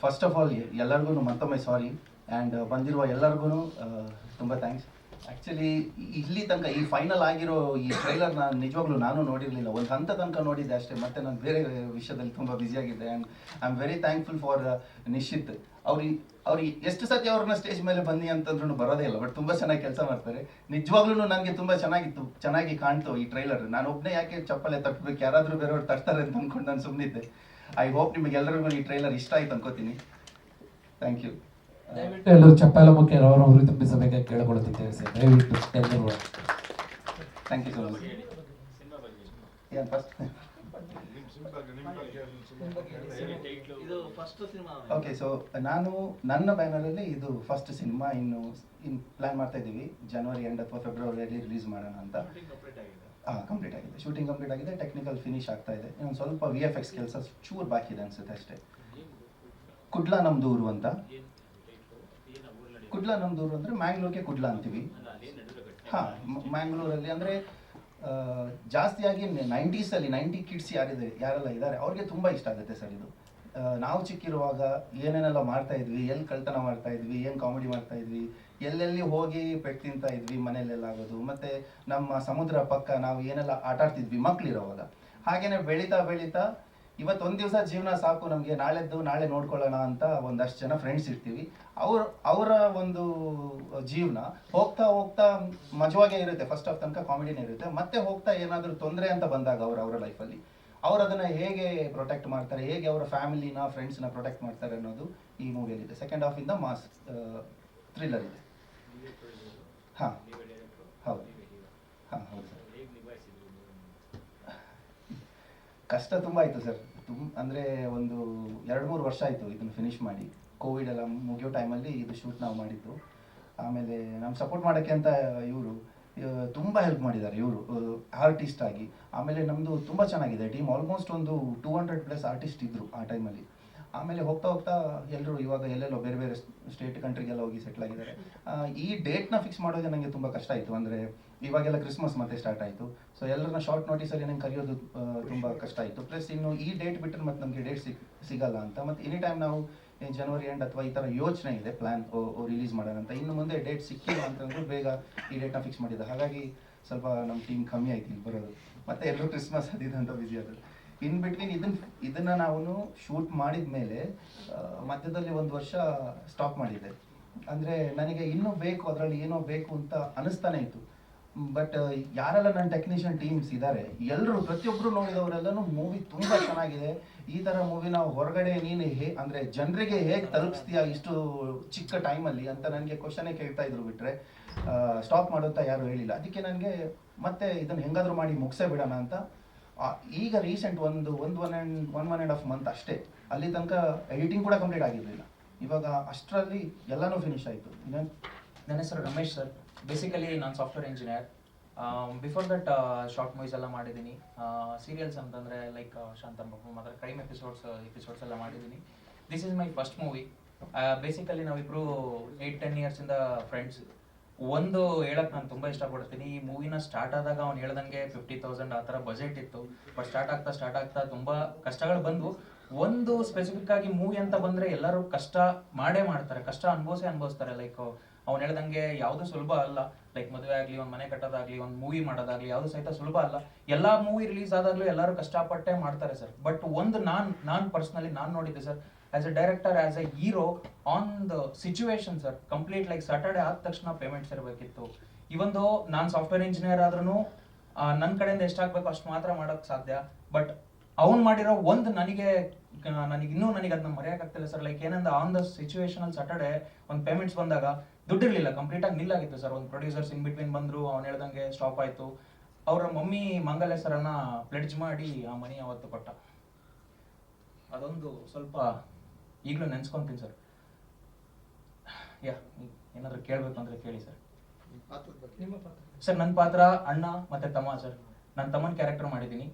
First of all ಎಲ್ಲರಿಗೂ ಮತ್ತೊಮ್ಮೆ ಸಾರಿ and ಬಂದಿರುವ ಎಲ್ಲರಿಗೂ ತುಂಬ ಥ್ಯಾಂಕ್ಸ್ ಆ್ಯಕ್ಚುಲಿ ಇಲ್ಲಿ ತನಕ ಈ ಫೈನಲ್ ಆಗಿರೋ ಈ ಟ್ರೈಲರ್ ನಾನು ನಿಜವಾಗ್ಲೂ ನಾನು ನೋಡಿರಲಿಲ್ಲ. ಒಂದು ಹಂತ ತನಕ ನೋಡಿದ್ದೆ ಅಷ್ಟೇ. ಮತ್ತೆ ನಾನು ಬೇರೆ ವಿಷಯದಲ್ಲಿ ತುಂಬ ಬ್ಯುಸಿಯಾಗಿದ್ದೆ and I am very thankful for Nishchit ಅವ್ರಿಗೆ ಅವ್ರಿಗೆ ಎಷ್ಟು ಸತಿ ಅವ್ರನ್ನ ಸ್ಟೇಜ್ ಮೇಲೆ ಬನ್ನಿ ಅಂತಂದ್ರೂ ಬರೋದೇ ಇಲ್ಲ. ಬಟ್ ತುಂಬ ಚೆನ್ನಾಗಿ ಕೆಲಸ ಮಾಡ್ತಾರೆ. ನಿಜವಾಗ್ಲೂ ನನಗೆ ತುಂಬ ಚೆನ್ನಾಗಿತ್ತು, ಚೆನ್ನಾಗಿ ಕಾಣ್ತು ಈ ಟ್ರೈಲರ್ ನಾನು ಒಬ್ಬನೇ ಯಾಕೆ ಚಪ್ಪಲೆ ತಟ್ಬೇಕು ಯಾರಾದರೂ ಬೇರೆಯವ್ರು ತಟ್ತಾರೆ ಅಂತ ಅಂದ್ಕೊಂಡು ನಾನು ಸುಮ್ಮನಿದ್ದೆ ಐ ಹೋಪ್ ನಿಮಗೆ ಎಲ್ಲರಿಗೂ ಈ ಟ್ರೈಲರ್ ಇಷ್ಟ ಆಯ್ತು ಅನ್ಕೋತೀನಿ. ಥ್ಯಾಂಕ್ ಯು ದಯವಿಟ್ಟು ಎಲ್ಲರೂ ಚಪ್ಪಾಲ ಮುಖ್ಯ ಅವರ ಹುರಿ ತುಂಬಿಸಬೇಕಾಗಿ ಕೇಳಿಕೊಳ್ಳುತ್ತಿದ್ದೇವೆ ಸರ್. ದಯವಿಟ್ಟು ಎಲ್ಲರೂ ಥ್ಯಾಂಕ್ ಯು ಸೊ ಮಚ್ ಏನು ಫಸ್ಟ್ ಓಕೆ ಸೊ ನಾನು ನನ್ನ ಬ್ಯಾನರಲ್ಲಿ ಇದು ಫಸ್ಟ್ ಸಿನಿಮಾ ಇನ್ನು ಇನ್ ಪ್ಲಾನ್ ಮಾಡ್ತಾ ಇದ್ದೀವಿ. ಜನವರಿ ಎಂಡ್ ಅಥವಾ ಫೆಬ್ರವರಿಯಲ್ಲಿ ರಿಲೀಸ್ ಮಾಡೋಣ ಅಂತ. ಹಾಂ ಕಂಪ್ಲೀಟ್ ಆಗಿದೆ. ಶೂಟಿಂಗ್ ಕಂಪ್ಲೀಟ್ ಆಗಿದೆ ಟೆಕ್ನಿಕಲ್ ಫಿನಿಶ್ ಆಗ್ತಾ ಇದೆ. ಇನ್ನೊಂದು ಸ್ವಲ್ಪ ವಿ ಎಫ್ ಎಕ್ಸ್ ಕೆಲಸ ಚೂರು ಬಾಕಿ ಇದೆ ಅನ್ಸುತ್ತೆ ಅಷ್ಟೇ. ಕುಡ್ಲ ನಮ್ದು ಊರು ಅಂತ. ಕುಡ್ಲ ನಮ್ದು ಊರು ಅಂದರೆ ಮ್ಯಾಂಗ್ಳೂರ್ಗೆ ಕುಡ್ಲ ಅಂತೀವಿ. ಹಾಂ ಮ್ಯಾಂಗ್ಳೂರಲ್ಲಿ ಅಂದರೆ ಜಾಸ್ತಿಯಾಗಿ ನೈಂಟೀಸಲ್ಲಿ ನೈಂಟಿ ಕಿಡ್ಸ್ ಯಾರಿದೆ, ಯಾರೆಲ್ಲ ಇದ್ದಾರೆ ಅವ್ರಿಗೆ ತುಂಬ ಇಷ್ಟ ಆಗುತ್ತೆ ಸರ್ ಇದು. ನಾವು ಚಿಕ್ಕಿರುವಾಗ ಏನೇನೆಲ್ಲ ಮಾಡ್ತಾ ಇದ್ವಿ, ಎಲ್ಲಿ ಕಳ್ತನ ಮಾಡ್ತಾ ಇದ್ವಿ, ಏನು ಕಾಮಿಡಿ ಮಾಡ್ತಾ ಇದ್ವಿ ಎಲ್ಲೆಲ್ಲಿ ಹೋಗಿ ಪೆಟ್ಟು ತಿಂತಾ ಇದ್ವಿ, ಮನೆಯಲ್ಲೆಲ್ಲ ಆಗೋದು, ಮತ್ತೆ ನಮ್ಮ ಸಮುದ್ರ ಪಕ್ಕ ನಾವು ಏನೆಲ್ಲ ಆಟ ಆಡ್ತಿದ್ವಿ ಮಕ್ಳಿರೋವಾಗ. ಹಾಗೇನೆ ಬೆಳೀತಾ ಬೆಳೀತಾ ಇವತ್ತೊಂದು ದಿವಸ ಜೀವನ ಸಾಕು ನಮಗೆ, ನಾಳೆದ್ದು ನಾಳೆ ನೋಡ್ಕೊಳ್ಳೋಣ ಅಂತ ಒಂದಷ್ಟು ಜನ ಫ್ರೆಂಡ್ಸ್ ಇರ್ತೀವಿ. ಅವ್ರ, ಅವರ ಒಂದು ಜೀವನ ಹೋಗ್ತಾ ಹೋಗ್ತಾ ಮಜವಾಗೇ ಇರುತ್ತೆ ಫಸ್ಟ್ ಆಫ್ ತನಕ ಕಾಮಿಡಿನೇ ಇರುತ್ತೆ. ಮತ್ತೆ ಹೋಗ್ತಾ ಏನಾದರೂ ತೊಂದರೆ ಅಂತ ಬಂದಾಗ ಅವ್ರ, ಅವರ ಲೈಫಲ್ಲಿ ಅವ್ರು ಅದನ್ನು ಹೇಗೆ ಪ್ರೊಟೆಕ್ಟ್ ಮಾಡ್ತಾರೆ, ಹೇಗೆ ಅವರ ಫ್ಯಾಮಿಲಿನ ಫ್ರೆಂಡ್ಸ್ನ ಪ್ರೊಟೆಕ್ಟ್ ಮಾಡ್ತಾರೆ ಅನ್ನೋದು ಈ ಮೂವಿಯಲ್ಲಿದೆ ಸೆಕೆಂಡ್ ಹಾಫಿಂದ ಮಾಸ್ ಥ್ರಿಲ್ಲರ್ ಇದೆ. ಹಾಂ. ಹೌದು. ಹೌದು ಕಷ್ಟ ತುಂಬ ಆಯಿತು ಸರ್. ತುಂಬ ಅಂದರೆ ಒಂದು ಎರಡು ಮೂರು ವರ್ಷ ಆಯಿತು ಇದನ್ನು ಫಿನಿಶ್ ಮಾಡಿ. ಕೋವಿಡ್ ಎಲ್ಲ ಮುಗಿಯೋ ಟೈಮಲ್ಲಿ ಇದು ಶೂಟ್ ನಾವು ಮಾಡಿದ್ದು. ಆಮೇಲೆ ನಮ್ಮ ಸಪೋರ್ಟ್ ಮಾಡೋಕ್ಕೆ ಅಂತ ಇವರು ತುಂಬ ಹೆಲ್ಪ್ ಮಾಡಿದ್ದಾರೆ ಇವರು ಆರ್ಟಿಸ್ಟ್ ಆಗಿ. ಆಮೇಲೆ ನಮ್ಮದು ತುಂಬ ಚೆನ್ನಾಗಿದೆ. ಟೀಮ್ ಆಲ್ಮೋಸ್ಟ್ ಒಂದು ಟೂ ಹಂಡ್ರೆಡ್ ಪ್ಲಸ್ ಆರ್ಟಿಸ್ಟ್ ಇದ್ದರು ಆ ಟೈಮಲ್ಲಿ ಆಮೇಲೆ ಹೋಗ್ತಾ ಹೋಗ್ತಾ ಎಲ್ಲರೂ ಇವಾಗ ಎಲ್ಲೆಲ್ಲೋ ಬೇರೆ ಬೇರೆ ಸ್ಟೇಟ್ ಕಂಟ್ರಿಗೆಲ್ಲ ಹೋಗಿ ಸೆಟ್ಲ್ ಆಗಿದ್ದಾರೆ. ಈ ಡೇಟ್ನ ಫಿಕ್ಸ್ ಮಾಡೋದೇ ನನಗೆ ತುಂಬ ಕಷ್ಟ ಆಯಿತು. ಅಂದರೆ ಇವಾಗೆಲ್ಲ ಕ್ರಿಸ್ಮಸ್ ಮತ್ತೆ ಸ್ಟಾರ್ಟ್ ಆಯಿತು. ಸೊ ಎಲ್ಲರನ್ನ ಶಾರ್ಟ್ ನೋಟಿಸಲ್ಲಿ ನಂಗೆ ಕರೆಯೋದು ತುಂಬ ಕಷ್ಟ ಆಯಿತು. ಪ್ಲಸ್ ಇನ್ನು ಈ ಡೇಟ್ ಬಿಟ್ಟರೆ ಮತ್ತೆ ನಮಗೆ ಡೇಟ್ ಸಿಗ್, ಸಿಗಲ್ಲ ಅಂತ. ಮತ್ತು ಎನಿ ಟೈಮ್ ನಾವು ಜನವರಿ ಎಂಡ್ ಅಥವಾ ಈ ಥರ ಯೋಚನೆ ಇದೆ ಪ್ಲ್ಯಾನ್ ರಿಲೀಸ್ ಮಾಡೋಣ ಅಂತ. ಇನ್ನು ಮುಂದೆ ಡೇಟ್ ಸಿಕ್ಕಿಲ್ಲ ಅಂತಂದ್ರೆ ಬೇಗ ಈ ಡೇಟ್ನ ಫಿಕ್ಸ್ ಮಾಡಿದ್ದೆ. ಹಾಗಾಗಿ ಸ್ವಲ್ಪ ನಮ್ಮ ಟೀಮ್ ಕಮ್ಮಿ ಆಯ್ತು ಇಲ್ಲಿ ಬರೋದು ಮತ್ತೆ ಎಲ್ಲರೂ ಕ್ರಿಸ್ಮಸ್ ಅದಿದೆ ಅಂತ ಬಿಸಿ ಆದರು ಇನ್ ಬಿಟ್ವೀನ್ ಇದನ್ನ ಇದನ್ನ ನಾವು ಶೂಟ್ ಮಾಡಿದ ಮೇಲೆ ಮಧ್ಯದಲ್ಲಿ ಒಂದು ವರ್ಷ ಸ್ಟಾಪ್ ಮಾಡಿದ್ದೆ ಅಂದರೆ ನನಗೆ ಇನ್ನೂ ಬೇಕು, ಅದರಲ್ಲಿ ಏನೋ ಬೇಕು ಅಂತ ಅನಿಸ್ತಾನೆ ಇತ್ತು. ಬಟ್ ಯಾರೆಲ್ಲ ನನ್ನ ಟೆಕ್ನಿಷಿಯನ್ ಟೀಮ್ಸ್ ಇದ್ದಾರೆ ಎಲ್ಲರೂ ಪ್ರತಿಯೊಬ್ಬರು ನೋಡಿದವರೆಲ್ಲನೂ ಮೂವಿ ತುಂಬ ಚೆನ್ನಾಗಿದೆ. ಈ ಥರ ನಾವು ಹೊರಗಡೆ ನೀನು ಹೇ, ಅಂದರೆ ಜನರಿಗೆ ಹೇಗೆ ತಲುಪಿಸ್ತೀಯ ಇಷ್ಟು ಚಿಕ್ಕ ಟೈಮಲ್ಲಿ ಅಂತ ನನಗೆ ಕ್ವಶನೇ ಕೇಳ್ತಾ ಇದ್ರು ಬಿಟ್ರೆ ಸ್ಟಾಪ್ ಮಾಡುತ್ತಾ ಯಾರು ಹೇಳಿಲ್ಲ. ಅದಕ್ಕೆ ನನಗೆ ಮತ್ತೆ ಇದನ್ನು ಹೆಂಗಾದ್ರೂ ಮಾಡಿ ಮುಗಿಸೇ ಬಿಡೋಣ ಅಂತ ಈಗ ರೀಸೆಂಟ್ ಒಂದು ಒಂದು one and one one and half month ಅಷ್ಟೇ, ಅಲ್ಲಿ ತನಕ ಎಡಿಟಿಂಗ್ ಕೂಡ ಕಂಪ್ಲೀಟ್ ಆಗಿರಲಿಲ್ಲ. ಇವಾಗ ಅಷ್ಟರಲ್ಲಿ ಎಲ್ಲನೂ ಫಿನಿಶ್ ಆಯಿತು. ನನ್ನ ಹೆಸರು ರಮೇಶ್ ಸರ್. ಬೇಸಿಕಲಿ ನಾನು software engineer before that short movies ಎಲ್ಲ ಮಾಡಿದ್ದೀನಿ. ಸೀರಿಯಲ್ಸ್ ಅಂತಂದರೆ ಲೈಕ್ ಶಾಂತಮ್ಮ ಮಾತ್ರ ಕ್ರೈಮ್ ಎಪಿಸೋಡ್ಸ್ ಎಪಿಸೋಡ್ಸ್ ಎಲ್ಲ ಮಾಡಿದ್ದೀನಿ. This is my first movie basically ನಾವಿಬ್ಬರು ಏಯ್ಟ್ ಟೆನ್ ಇಯರ್ಸಿಂದ ಫ್ರೆಂಡ್ಸ್ ಒಂದು ಹೇಳಕ್ ನಾನು ತುಂಬಾ ಇಷ್ಟಪಡ್ತೀನಿ, ಈ ಮೂವಿನ ಸ್ಟಾರ್ಟ್ ಆದಾಗ ಅವ್ನು ಹೇಳ್ದಂಗೆ ಫಿಫ್ಟಿ ತೌಸಂಡ್ ಆ ಥರ ಬಜೆಟ್ ಇತ್ತು ಬಟ್ ಸ್ಟಾರ್ಟ್ ಆಗ್ತಾ ಸ್ಟಾರ್ಟ್ ಆಗ್ತಾ ತುಂಬಾ ಕಷ್ಟಗಳು ಬಂದು ಒಂದು ಸ್ಪೆಸಿಫಿಕ್ ಆಗಿ ಮೂವಿ ಅಂತ ಬಂದ್ರೆ ಎಲ್ಲರೂ ಕಷ್ಟ ಮಾಡೇ ಮಾಡ್ತಾರೆ, ಕಷ್ಟ ಅನುಭವಿಸೇ ಅನುಭವಿಸ್ತಾರೆ. ಲೈಕ್ ಅವ್ನು ಹೇಳ್ದಂಗೆ ಯಾವುದು ಸುಲಭ ಅಲ್ಲ. ಲೈಕ್ ಮದುವೆ ಆಗಲಿ, ಒಂದು ಮನೆ ಕಟ್ಟೋದಾಗ್ಲಿ, ಒಂದು ಮೂವಿ ಮಾಡೋದಾಗ್ಲಿ, ಯಾವುದು ಸಹಿತ ಸುಲಭ ಅಲ್ಲ. ಎಲ್ಲಾ ಮೂವಿ ರಿಲೀಸ್ ಆದಾಗ್ಲೂ ಎಲ್ಲರೂ ಕಷ್ಟಪಟ್ಟೆ ಮಾಡ್ತಾರೆ ಸರ್ ಬಟ್ ಒಂದು ನಾನ್ ನಾನ್ ಪರ್ಸ್ನಲಿ ನಾನು ನೋಡಿದ್ದೆ sir as a director as a hero on the situation sir complete like Saturday ಆದ ತಕ್ಷಣ ಪೇಮೆಂಟ್ಸ್ ಇರಬೇಕಿತ್ತು. ಇವೊಂದು ನಾನು ಸಾಫ್ಟ್ವೇರ್ ಇಂಜಿನಿಯರ್ ಆದ್ರೂ ನನ್ನ ಕಡೆಯಿಂದ ಎಷ್ಟಾಗಬೇಕು ಅಷ್ಟು ಮಾತ್ರ ಮಾಡೋಕ್ಕೆ ಸಾಧ್ಯ. ಬಟ್ ಅವ್ನು ಮಾಡಿರೋ ಒಂದು ನನಗೆ ನನಗೆ ಇನ್ನೂ ನನಗೆ ಅದನ್ನ ಮರೆಯೋಕ್ಕಾಗ್ತಿಲ್ಲ ಸರ್ ಲೈಕ್ ಏನಂದ ಆನ್ ದ ಸಿಚುವೇಶನ್ ಅಲ್ಲಿ ಸಾಟರ್ಡೆ ಒಂದು ಪೇಮೆಂಟ್ಸ್ ಬಂದಾಗ ದುಡ್ಡಿರ್ಲಿಲ್ಲ ಕಂಪ್ಲೀಟ್ ಆಗಿ ನಿಲ್ಲಾಗಿತ್ತು ಸರ್ ಒಂದು ಪ್ರೊಡ್ಯೂಸರ್ಸ್ ಇನ್ ಬಿಟ್ವೀನ್ ಬಂದರು, ಅವ್ನು ಹೇಳ್ದಂಗೆ ಸ್ಟಾಪ್ ಆಯಿತು. ಅವರ ಮಮ್ಮಿ ಮಂಗಲ ಹೆಸರನ್ನು ಪ್ಲೆಡ್ಜ್ ಮಾಡಿ ಆ ಮನಿ ಅವತ್ತು ಕೊಟ್ಟ. ಅದೊಂದು ಸ್ವಲ್ಪ ಈಗಲೂ ನೆನ್ಸ್ಕೊಂತೀನಿ ಸರ್. ಯಾ ಏನಾದರೂ ಕೇಳಬೇಕು ಅಂದ್ರೆ ಕೇಳಿ ಸರ್. ಸರ್ ನನ್ನ ಪಾತ್ರ ಅಣ್ಣ ಮತ್ತೆ ತಮ್ಮ ಸರ್. ನನ್ನ ತಮ್ಮನ ಕ್ಯಾರೆಕ್ಟರ್ ಮಾಡಿದ್ದೀನಿ.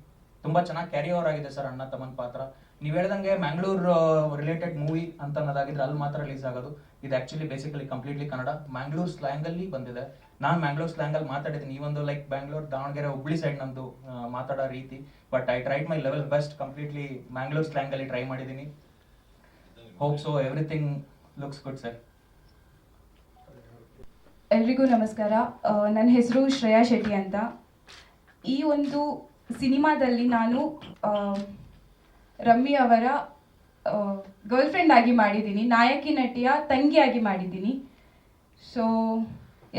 ತುಂಬಾ ಚೆನ್ನಾಗಿ ಕ್ಯಾರಿ ಓವರ್ ಆಗಿದೆ ಸರ್ ಅಣ್ಣ ತಮ್ಮನ ಪಾತ್ರ. ನೀವು ಹೇಳ್ದಂಗೆ ಮ್ಯಾಂಗ್ಳೂರು ರಿಲೇಟೆಡ್ ಮೂವಿ ಅಂತ ಅನ್ನೋದಾಗಿದ್ರೆ ಅಲ್ಲಿ ಮಾತ್ರ ರಿಲೀಸ್ ಆಗೋದು. ಇದು actually basically completely Kannada. Mangalore ಸ್ಲ್ಯಾಂಗಲ್ಲಿ ಬಂದಿದೆ. ನಾನು ಮ್ಯಾಂಗ್ಳೂರ್ ಸ್ಲ್ಯಾಂಗಲ್ಲಿ ಮಾತಾಡಿದ್ದೀನಿ. ಈ ಒಂದು ಲೈಕ್ ಬ್ಯಾಂಗ್ಳೂರ್ ದಾವಣಗೆರೆ ಹುಬ್ಳಿ ಸೈಡ್ ನಂದು ಮಾತಾಡೋ ರೀತಿ. But I tried my level best completely Mangalore ಸ್ಲ್ಯಾಂಗಲ್ಲಿ try ಮಾಡಿದ್ದೀನಿ. Hope so everything looks good sir ಎಲ್ರಿಗೂ ನಮಸ್ಕಾರ. ನನ್ನ ಹೆಸರು ಶ್ರೇಯಾ ಶೆಟ್ಟಿ ಅಂತ. ಈ ಒಂದು ಸಿನಿಮಾದಲ್ಲಿ ನಾನು ರಮ್ಮಿ ಅವರ ಗರ್ಲ್ ಫ್ರೆಂಡ್ ಆಗಿ ಮಾಡಿದ್ದೀನಿ. ನಾಯಕಿ ನಟಿಯ ತಂಗಿಯಾಗಿ ಮಾಡಿದ್ದೀನಿ. ಸೊ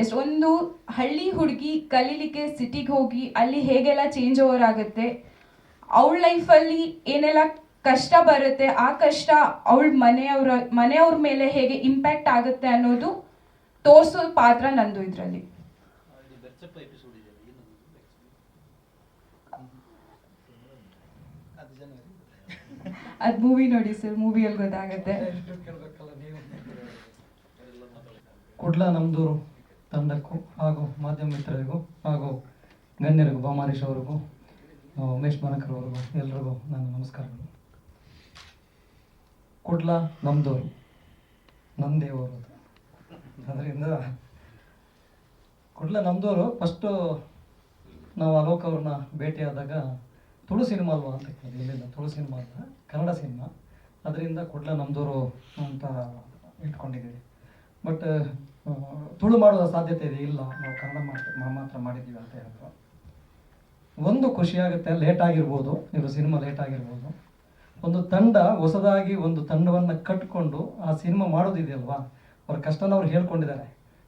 ಎಷ್ಟೊಂದು ಹಳ್ಳಿ ಹುಡುಗಿ ಕಲೀಲಿಕ್ಕೆ ಸಿಟಿಗೆ ಹೋಗಿ ಅಲ್ಲಿ ಹೇಗೆಲ್ಲ ಚೇಂಜ್ ಓವರ್ ಆಗುತ್ತೆ, ಅವಳ ಲೈಫಲ್ಲಿ ಏನೆಲ್ಲ ಕಷ್ಟ ಬರುತ್ತೆ, ಆ ಕಷ್ಟ ಅವಳ ಮನೆಯವರ, ಮನೆಯವ್ರ ಮೇಲೆ ಹೇಗೆ ಇಂಪ್ಯಾಕ್ಟ್ ಆಗುತ್ತೆ ಅನ್ನೋದು ತೋರಿಸೋ ಪಾತ್ರ ನಂದು ಇದರಲ್ಲಿ. ಅದು ಮೂವಿ ನೋಡಿ ಸರ್ ಮೂವಿಯಲ್ಲಿ ಗೊತ್ತಾಗುತ್ತೆ. ಕುಡ್ಲ ನಮ್ದೂರು, ತಂಡಕ್ಕೂ ಹಾಗೂ ಮಾಧ್ಯಮ ಮಿತ್ರರಿಗೂ ಹಾಗೂ ಗಣ್ಯರಿಗೂ, ಬಾಮಾರೀಶ್ ಅವರಿಗೂ ಉಮೇಶ್ ಮನಕರ್ ಅವರಿಗೂ ಎಲ್ರಿಗೂ ನನ್ನ ನಮಸ್ಕಾರಗಳು. ಕುಡ್ಲ? ನಮ್ದೂರು ದೇವರು ಅದರಿಂದ ಕುಡ್ಲ ನಮ್ದವರು ಫಸ್ಟು ನಾವು ಅಲೋಕ್ ಅವ್ರನ್ನ ಭೇಟಿಯಾದಾಗ ತುಳು ಸಿನಿಮಾ ಅಲ್ವಾ ಅಂತ ಕೇಳಿದ್ವಿ. ತುಳು ಸಿನಿಮಾ ಅಲ್ಲ, ಕನ್ನಡ ಸಿನಿಮಾ. ಅದರಿಂದ ಕುಡ್ಲ ನಮ್ದವರು ಅಂತ ಇಟ್ಕೊಂಡಿದ್ದೀವಿ. ಬಟ್ ತುಳು ಮಾಡುವ ಸಾಧ್ಯತೆ ಇದೆ? ಇಲ್ಲ, ನಾವು ಕನ್ನಡ ಮಾಡ್ತೀವಿ ಮಾತ್ರ ಮಾಡಿದ್ದೀವಿ ಅಂತ ಹೇಳಿದ್ರು ಒಂದು ಖುಷಿಯಾಗುತ್ತೆ ಲೇಟ್ ಆಗಿರ್ಬೋದು. ಇವರು ಸಿನಿಮಾ ಲೇಟ್ ಆಗಿರ್ಬೋದು. ಒಂದು ತಂಡ ಹೊಸದಾಗಿ ಒಂದು ತಂಡವನ್ನು ಕಟ್ಟಿಕೊಂಡು ಆ ಸಿನಿಮಾ ಮಾಡೋದಿದೆಯಲ್ವಾ ಅವ್ರ ಕಷ್ಟನ ಅವ್ರು ಹೇಳ್ಕೊಂಡಿದ್ದಾರೆ.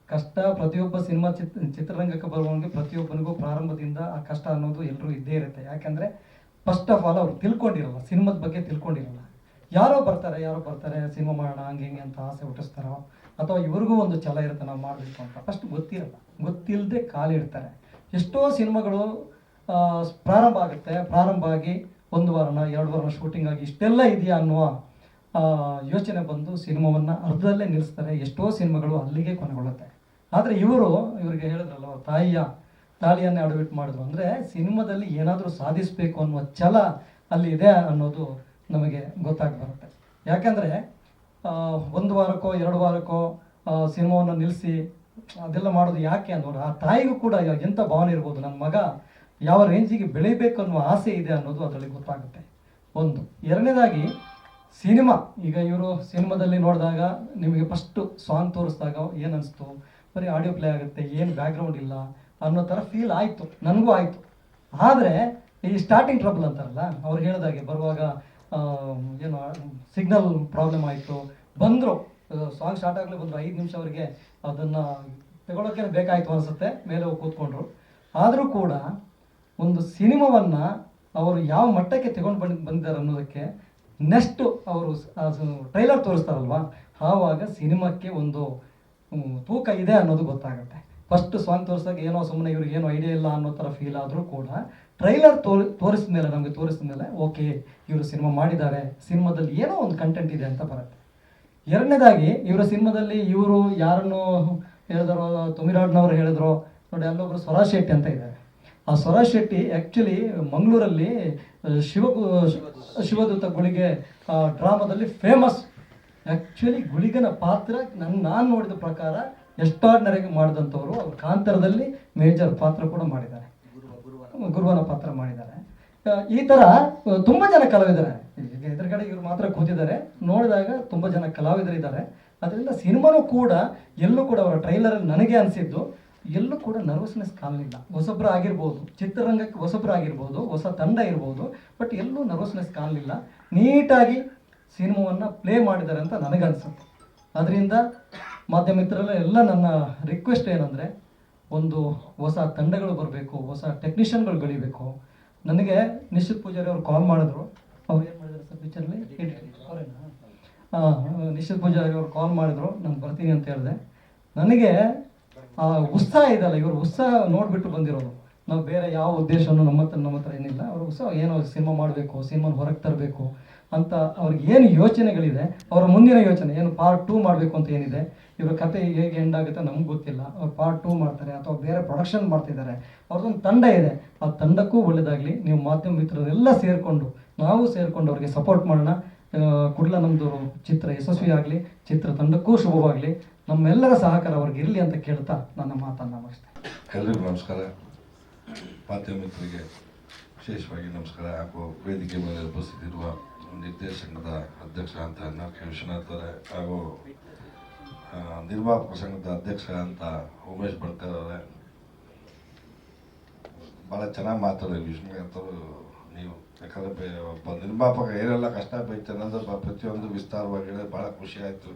ಕಷ್ಟ ಪ್ರತಿಯೊಬ್ಬ ಸಿನಿಮಾ ಚಿತ್, ಚಿತ್ರರಂಗಕ್ಕೆ ಬರುವಂಗೆ ಪ್ರತಿಯೊಬ್ಬನಿಗೂ ಪ್ರಾರಂಭದಿಂದ ಆ ಕಷ್ಟ ಅನ್ನೋದು ಎಲ್ಲರೂ ಇದ್ದೇ ಇರುತ್ತೆ. ಯಾಕೆಂದರೆ ಫಸ್ಟ್ ಆಫ್ ಆಲ್ ಅವ್ರು ತಿಳ್ಕೊಂಡಿರಲ್ಲ, ಸಿನಿಮಾದ ಬಗ್ಗೆ ತಿಳ್ಕೊಂಡಿರಲ್ಲ. ಯಾರೋ ಬರ್ತಾರೆ ಯಾರೋ ಬರ್ತಾರೆ, ಸಿನಿಮಾ ಮಾಡೋಣ, ಹಂಗೆ ಹಿಂಗೆ ಅಂತ ಆಸೆ ಹುಟ್ಟಿಸ್ತಾರೋ, ಅಥವಾ ಇವ್ರಿಗೂ ಒಂದು ಛಲ ಇರುತ್ತೆ, ನಾವು ಮಾಡಬೇಕು ಅಂತ. ಫಸ್ಟ್ ಗೊತ್ತಿರಲ್ಲ. ಗೊತ್ತಿಲ್ಲದೆ ಕಾಲಿಡ್ತಾರೆ. ಎಷ್ಟೋ ಸಿನಿಮಾಗಳು ಪ್ರಾರಂಭ ಆಗುತ್ತೆ. ಪ್ರಾರಂಭ ಆಗಿ ಒಂದು ವಾರನ, ಎರಡು ವಾರನ ಶೂಟಿಂಗ್ ಆಗಿ ಇಷ್ಟೆಲ್ಲ ಇದೆಯಾ ಅನ್ನುವ ಯೋಚನೆ ಬಂದು ಸಿನಿಮಾವನ್ನು ಅರ್ಧದಲ್ಲೇ ನಿಲ್ಲಿಸ್ತಾರೆ ಎಷ್ಟೋ ಸಿನಿಮಾಗಳು ಅಲ್ಲಿಗೆ ಕೊನೆಗೊಳ್ಳುತ್ತೆ. ಆದರೆ ಇವರು, ಇವರಿಗೆ ಹೇಳಿದ್ರಲ್ಲ ತಾಯಿಯ ತಾಳಿಯನ್ನೇ ಅಡವಿಟ್ಟು ಮಾಡಿದ್ರು. ಅಂದರೆ ಸಿನಿಮಾದಲ್ಲಿ ಏನಾದರೂ ಸಾಧಿಸಬೇಕು ಅನ್ನುವ ಛಲ ಅಲ್ಲಿ ಇದೆ ಅನ್ನೋದು ನಮಗೆ ಗೊತ್ತಾಗಿ ಬರುತ್ತೆ. ಯಾಕೆಂದರೆ ಒಂದು ವಾರಕ್ಕೋ, ಎರಡು ವಾರಕ್ಕೋ ಸಿನಿಮಾವನ್ನು ನಿಲ್ಲಿಸಿ ಅದೆಲ್ಲ ಮಾಡೋದು ಯಾಕೆ ಅನ್ನೋದು ಆ ತಾಯಿಗೂ ಕೂಡ ಎಂಥ ಭಾವನೆ ಇರ್ಬೋದು? ನನ್ನ ಮಗ ಯಾವ ರೇಂಜಿಗೆ ಬೆಳಿಬೇಕು ಅನ್ನುವ ಆಸೆ ಇದೆ ಅನ್ನೋದು ಅದರಲ್ಲಿ ಗೊತ್ತಾಗುತ್ತೆ. ಒಂದು. ಎರಡನೇದಾಗಿ, ಸಿನಿಮಾ. ಈಗ ಇವರು ಸಿನಿಮಾದಲ್ಲಿ ನೋಡಿದಾಗ ನಿಮಗೆ ಫಸ್ಟು ಸಾಂಗ್ ತೋರಿಸಿದಾಗ ಏನು ಅನಿಸ್ತು ಬರೀ ಆಡಿಯೋ ಪ್ಲೇ ಆಗುತ್ತೆ, ಏನು ಬ್ಯಾಕ್ಗ್ರೌಂಡ್ ಇಲ್ಲ ಅನ್ನೋ ಥರ ಫೀಲ್ ಆಯಿತು. ನನಗೂ ಆಯಿತು. ಆದರೆ, ಈ ಸ್ಟಾರ್ಟಿಂಗ್ ಟ್ರಬಲ್ ಅಂತಾರಲ್ಲ, ಅವ್ರು ಹೇಳಿದಾಗೆ ಬರುವಾಗ ಏನು ಸಿಗ್ನಲ್ ಪ್ರಾಬ್ಲಮ್ ಆಯಿತು. ಬಂದರು. ಸಾಂಗ್ ಸ್ಟಾರ್ಟ್ ಆಗಲಿ ಬಂದರು. ಐದು ನಿಮಿಷ ಅವರಿಗೆ ಅದನ್ನು ತಗೊಳ್ಳೋಕೆ ಬೇಕಾಯಿತು ಅನಿಸುತ್ತೆ. ಮೇಲೆ ಹೋಗಿ ಕೂತ್ಕೊಂಡ್ರು. ಆದರೂ ಕೂಡ ಒಂದು ಸಿನಿಮಾವನ್ನು ಅವರು ಯಾವ ಮಟ್ಟಕ್ಕೆ ತಗೊಂಡು ಬಂದು ಬಂದಿದ್ದಾರೆ ಅನ್ನೋದಕ್ಕೆ ನೆಕ್ಸ್ಟ್ ಅವರು ಟ್ರೈಲರ್ ತೋರಿಸ್ತಾರಲ್ವ? ಆವಾಗ ಸಿನಿಮಾಕ್ಕೆ ಒಂದು ತೂಕ ಇದೆ ಅನ್ನೋದು ಗೊತ್ತಾಗುತ್ತೆ. ಫಸ್ಟ್ ಸಾಂಗ್ ತೋರಿಸಿದಾಗ ಏನೋ ಸುಮ್ಮನೆ ಇವ್ರಿಗೆ ಏನೋ ಐಡಿಯಾ ಇಲ್ಲ ಅನ್ನೋ ಥರ ಫೀಲ್ ಆದರೂ ಕೂಡ ಟ್ರೈಲರ್ ತೋರಿ ತೋರಿಸಿದ ಮೇಲೆ ನಮಗೆ ತೋರಿಸಿದ ಮೇಲೆ ಓಕೆ ಇವರು ಸಿನಿಮಾ ಮಾಡಿದ್ದಾರೆ. ಸಿನಿಮಾದಲ್ಲಿ ಏನೋ ಒಂದು ಕಂಟೆಂಟ್ ಇದೆ ಅಂತ ಬರುತ್ತೆ. ಎರಡನೇದಾಗಿ ಇವರ ಸಿನಿಮಾದಲ್ಲಿ ಇವರು ಯಾರನ್ನು ಹೇಳಿದ್ರು ತುಮಿರಾಡ್ನವ್ರು ಹೇಳಿದ್ರು. ನೋಡಿ, ಅಲ್ಲೊಬ್ರು ಸ್ವರಾಜ್ ಶೆಟ್ಟಿ ಅಂತ ಇದ್ದಾರೆ. ಆ ಸ್ವರಾಜ್ ಶೆಟ್ಟಿ ಆ್ಯಕ್ಚುಲಿ ಮಂಗಳೂರಲ್ಲಿ ಶಿವ, ಶಿವದೂತ ಗುಳಿಗೆ ಡ್ರಾಮಾದಲ್ಲಿ ಫೇಮಸ್ ಆ್ಯಕ್ಚುಲಿ ಗುಳಿಗನ ಪಾತ್ರ ನನ್ನ ನಾನು ನೋಡಿದ ಪ್ರಕಾರ ಎಷ್ಟಾರ್ಡ್ನರಿಗೆ ಮಾಡಿದಂಥವ್ರು. ಅವ್ರು ಕಾಂತರದಲ್ಲಿ ಮೇಜರ್ ಪಾತ್ರ ಕೂಡ ಮಾಡಿದ್ದಾರೆ. ಗುರುವನ ಪಾತ್ರ ಮಾಡಿದ್ದಾರೆ. ಈ ಥರ ತುಂಬ ಜನ ಕಲಾವಿದರೆ. ಎದುರುಗಡೆ ಇವರು ಮಾತ್ರ ಕೂತಿದ್ದಾರೆ. ನೋಡಿದಾಗ ತುಂಬ ಜನ ಕಲಾವಿದರಿದ್ದಾರೆ. ಅದರಿಂದ ಸಿನಿಮಾನೂ ಕೂಡ ಎಲ್ಲೂ ಕೂಡ ಅವರ ಟ್ರೈಲರಲ್ಲಿ ನನಗೆ ಅನಿಸಿದ್ದು ಎಲ್ಲೂ ಕೂಡ ನರ್ವಸ್ನೆಸ್ ಕಾಣಲಿಲ್ಲ. ಹೊಸಬ್ರು ಆಗಿರ್ಬೋದು, ಚಿತ್ರರಂಗಕ್ಕೆ ಹೊಸಬ್ರು ಆಗಿರ್ಬೋದು, ಹೊಸ ತಂಡ ಇರ್ಬೋದು ಬಟ್ ಎಲ್ಲೂ ನರ್ವಸ್ನೆಸ್ ಕಾಣಲಿಲ್ಲ. ನೀಟಾಗಿ ಸಿನಿಮಾವನ್ನು ಪ್ಲೇ ಮಾಡಿದ್ದಾರೆ ಅಂತ ನನಗನ್ಸುತ್ತೆ. ಅದರಿಂದ ಮಾಧ್ಯಮ ಮಿತ್ರರಲ್ಲ ಎಲ್ಲ ನನ್ನ ರಿಕ್ವೆಸ್ಟ್ ಏನಂದರೆ, ಒಂದು ಹೊಸ ತಂಡಗಳು ಬರಬೇಕು, ಹೊಸ ಟೆಕ್ನಿಷಿಯನ್ಗಳು ಬೆಳಿಬೇಕು ನನಗೆ ನಿಶ್ಚಿತ್ ಪೂಜಾರಿ ಅವರು ಕಾಲ್ ಮಾಡಿದ್ರು. ಅವ್ರು ಏನು ಮಾಡಿದ್ರು ಸರ್ ಪಿಕ್ಚರ್ಲಿ ನಿಶ್ಚಿತ್ ಪೂಜಾರಿ ಅವರು ಕಾಲ್ ಮಾಡಿದ್ರು. ನಾನು ಬರ್ತೀನಿ ಅಂತ ಹೇಳಿದೆ. ನನಗೆ ಆ ಉತ್ಸಾಹ ಇದೆಯಲ್ಲ, ಇವರು ಉತ್ಸಾಹ ನೋಡಿಬಿಟ್ಟು ಬಂದಿರೋದು ನಾವು ಬೇರೆ ಯಾವ ಉದ್ದೇಶನೂ ನಮ್ಮ ಹತ್ರ ನಮ್ಮ ಹತ್ರ ಏನಿಲ್ಲ. ಅವರು ಉತ್ಸಾಹ, ಏನೋ ಸಿನಿಮಾ ಮಾಡಬೇಕು, ಸಿನಿಮಾನ ಹೊರಗೆ ತರಬೇಕು ಅಂತ ಅವ್ರಿಗೆ ಏನು ಯೋಚನೆಗಳಿದೆ? ಅವರ ಮುಂದಿನ ಯೋಚನೆ, ಏನು ಪಾರ್ಟ್ ಟೂ ಮಾಡಬೇಕು ಅಂತ ಏನಿದೆ? ಇವರ ಕತೆ ಹೇಗೆ ಎಂಡ್ ಆಗುತ್ತೆ ನಮ್ಗೆ ಗೊತ್ತಿಲ್ಲ. ಅವ್ರು ಪಾರ್ಟ್ ಟೂ ಮಾಡ್ತಾರೆ ಅಥವಾ ಬೇರೆ ಪ್ರೊಡಕ್ಷನ್ ಮಾಡ್ತಿದ್ದಾರೆ. ಅವ್ರದ್ದೊಂದು ತಂಡ ಇದೆ. ಆ ತಂಡಕ್ಕೂ ಒಳ್ಳೆಯದಾಗಲಿ ನೀವು ಮಾಧ್ಯಮ ಮಿತ್ರರೆಲ್ಲ ಸೇರಿಕೊಂಡು, ನಾವು ಸೇರಿಕೊಂಡು ಅವ್ರಿಗೆ ಸಪೋರ್ಟ್ ಮಾಡೋಣ. ಕುಡ್ಲ ನಮ್ಮದು ಚಿತ್ರ ಯಶಸ್ವಿ ಆಗಲಿ ಚಿತ್ರ ತಂಡಕ್ಕೂ ಶುಭವಾಗಲಿ. ನಮ್ಮೆಲ್ಲರ ಸಹಕಾರ ಅವ್ರಿಗೆ ಇರಲಿ ಅಂತ ಕೇಳ್ತಾ ನನ್ನ ಮಾತನ್ನು ಮುಗಿಸ್ತೇನೆ ಎಲ್ರಿಗೂ ನಮಸ್ಕಾರ. ಮಾಧ್ಯಮ ಮಿತ್ರರಿಗೆ ವಿಶೇಷವಾಗಿ ನಮಸ್ಕಾರ. ಹಾಗೂ ವೇದಿಕೆ ಮೇಲೆ ಉಪಸ್ಥಿತಿರುವ ನಿರ್ದೇಶನದ ಅಧ್ಯಕ್ಷ ಅಂತ ನಾಲ್ಕು ವಿಶ್ವನಾಥ್ ಹಾಗೂ ನಿರ್ವಾಹಕ ಸಂಘದ ಅಧ್ಯಕ್ಷ ಅಂತ ಉಮೇಶ್ ಭಟ್ಕರ್ ಅವರೇ. ಭಾಳ ಚೆನ್ನಾಗಿ ಮಾತಾಡೋದು ವಿಶ್ವನಾಥ್ ಅವರು, ನೀವು ಯಾಕಂದರೆ ಒಬ್ಬ ನಿರ್ಮಾಪಕ ಏನೆಲ್ಲ ಕಷ್ಟ ಬೈತಾರೆ ಅಂದರೆ ಪ್ರತಿಯೊಂದು ವಿಸ್ತಾರವಾಗಿ ಭಾಳ ಖುಷಿ ಆಯಿತು.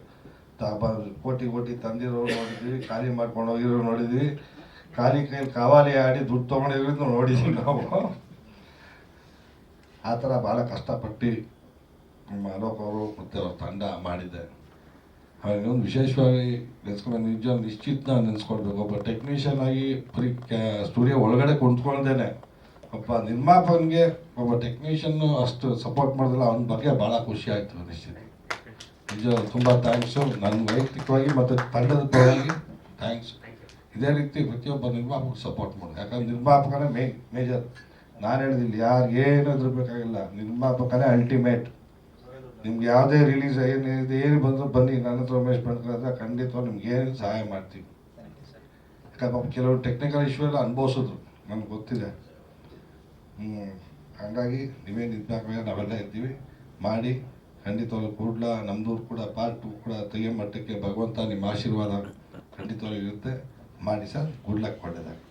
ಕೋಟಿ ಕೋಟಿ ತಂದಿರೋ ನೋಡಿದ್ವಿ, ಖಾಲಿ ಮಾಡ್ಕೊಂಡು ಹೋಗಿರೋ ನೋಡಿದ್ವಿ. ಖಾಲಿ ಕೈಲಿ ಕಾವಾಲಿ ಆಡಿ ದುಡ್ಡು ತೊಗೊಂಡಿರೋದು ನೋಡಿದ್ವಿ ನಾವು. ಆ ಥರ ಭಾಳ ಕಷ್ಟಪಟ್ಟು ನಮ್ಮ ಅಲೋಕ್ ಅವರು ಮತ್ತು ಅವ್ರ ತಂಡ ಮಾಡಿದ್ದೆ. ಹಾಗೆ ಇನ್ನೊಂದು ವಿಶೇಷವಾಗಿ ನೆನೆಸ್ಕೊಂಡು ನಿಜ ನಿಶ್ಚಿತ ನೆನೆಸ್ಕೊಳ್ಬೇಕು ಒಬ್ಬ ಟೆಕ್ನಿಷಿಯನ್ ಆಗಿ ಕ್ಯಾ ಸ್ಟುಡಿಯೋ ಒಳಗಡೆ ಕುಂತ್ಕೊಳ್ದೇನೆ. ಒಬ್ಬ ನಿರ್ಮಾಪಕನಿಗೆ ಒಬ್ಬ ಟೆಕ್ನಿಷಿಯನ್ನು ಅಷ್ಟು ಸಪೋರ್ಟ್ ಮಾಡಿದ್ರೆ ಅವನ ಬಗ್ಗೆ ಭಾಳ ಖುಷಿ ಆಯಿತು ನಿಶ್ಚಿತ. ನಿಜ ತುಂಬ ಥ್ಯಾಂಕ್ಸು ನನ್ನ ವೈಯಕ್ತಿಕವಾಗಿ ಮತ್ತು ತಂಡದ ಪರವಾಗಿ ಥ್ಯಾಂಕ್ಸ್ ಇದೇ ರೀತಿ ಪ್ರತಿಯೊಬ್ಬ ನಿರ್ಮಾಪಕ ಸಪೋರ್ಟ್ ಮಾಡಿ. ಯಾಕಂದ್ರೆ ನಿರ್ಮಾಪಕನೇ ಮೇ ಮೇಜರ್ ನಾನು ಹೇಳಿದಿಲ್ಲ ಯಾರು ಏನಾದ್ರೂ ಬೇಕಾಗಿಲ್ಲ. ನಿರ್ಮಾಪಕನೇ ಅಲ್ಟಿಮೇಟ್ ನಿಮ್ಗೆ ಯಾವುದೇ ರಿಲೀಸ್ ಏನಿದೆ ಏನು ಬಂದರೂ ಬನ್ನಿ. ನನ್ನ ಹತ್ರ ಉಮೇಶ್ ಬಂದ್ರೆ ಖಂಡಿತವಾಗಿ ನಿಮ್ಗೆ ಏನು ಸಹಾಯ ಮಾಡ್ತೀವಿ. ಯಾಕಂದ್ರೆ ಕೆಲವು ಟೆಕ್ನಿಕಲ್ ಇಶ್ಯೂ ಎಲ್ಲ ಅನುಭವಿಸಿದ್ರು. ನನಗೆ ಗೊತ್ತಿದೆ. ಹ್ಞೂ ಹಾಗಾಗಿ ನೀವೇನು ಇದ್ದಾಗ ನಾವೆಲ್ಲ ಇದ್ದೀವಿ. ಮಾಡಿ. ಖಂಡಿತವಾಗ್ಲೂ ಕೂಡ್ಲ ನಮ್ಮದೂರು ಕೂಡ ಪಾರ್ಟ್ ಟು ಕೂಡ ತೆಗೆಯೋ ಮಟ್ಟಕ್ಕೆ ಭಗವಂತ ನಿಮ್ಮ ಆಶೀರ್ವಾದ ಖಂಡಿತವಾಗಿ ಇರುತ್ತೆ. ಮಾಡಿ ಸರ್ ಗುಡ್ ಲಕ್ ಒಳ್ಳೆಯದಾಗಿ